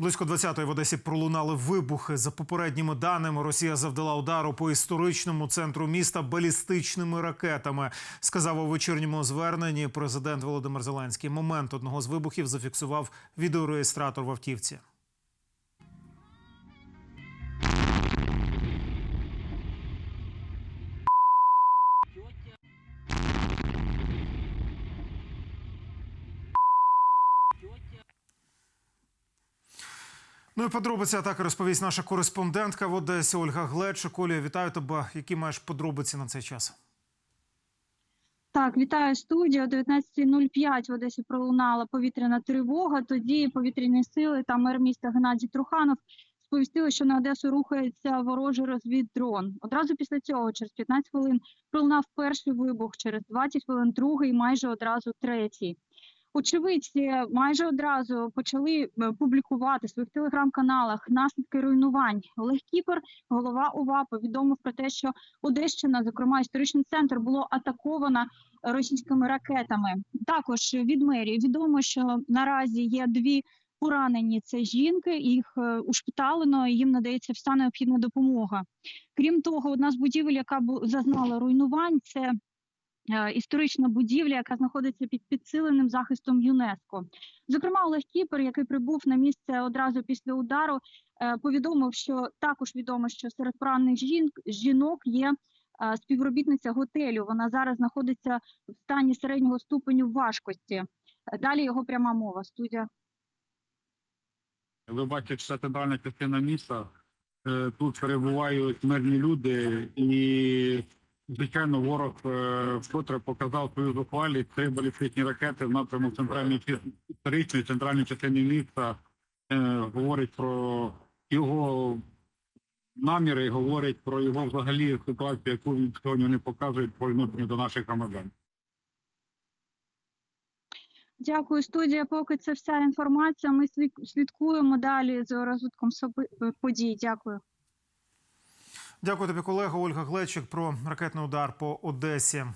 Близько 20-ї в Одесі пролунали вибухи. За попередніми даними, Росія завдала удару по історичному центру міста балістичними ракетами. Сказав у вечірньому зверненні президент Володимир Зеленський. Момент одного з вибухів зафіксував відеореєстратор в автівці. Ну і подробиці атаки розповість наша кореспондентка в Одесі Ольга Глечик. Оля, вітаю тебе. Які маєш подробиці на цей час? Так, вітаю студію. О 19.05 в Одесі пролунала повітряна тривога. Тоді повітряні сили та мер міста Геннадій Труханов сповістили, що на Одесу рухається ворожий розвіддрон. Одразу після цього, через 15 хвилин, пролунав перший вибух, через 20 хвилин другий, майже одразу третій. Очевидці майже одразу почали е, публікувати в своїх телеграм-каналах наслідки руйнувань. Олег Кіпер, голова ОВА, повідомив про те, що Одещина, зокрема історичний центр, було атаковано російськими ракетами. Також від мерії відомо, що наразі є дві поранені це жінки. Їх е, ушпиталено, і їм надається вся необхідна допомога. Крім того, одна з будівель, яка зазнала руйнувань, це історична будівля, яка знаходиться під підсиленим захистом ЮНЕСКО. Зокрема, Олег Кіпер, який прибув на місце одразу після удару, е, повідомив, що також відомо, що серед поранених жін- жінок є е, співробітниця готелю. Вона зараз знаходиться в стані середнього ступеню важкості. Е, Далі його пряма мова. Студія. Ви бачите, що це центральна частина міста. Е, Тут перебувають мирні люди, і звичайно, ворог е, вкотре показав свою зухвалість. Три балістичні ракети в напрямку центральної історичної центральної частини міста е, говорить про його наміри, говорить про його взагалі ситуацію, яку він сьогодні вони показують по до наших громадян. Дякую, студія. Поки це вся інформація. Ми слід- слідкуємо далі за розвитком подій. Дякую. Дякую тобі, колега Ольга Глечик, про ракетний удар по Одесі.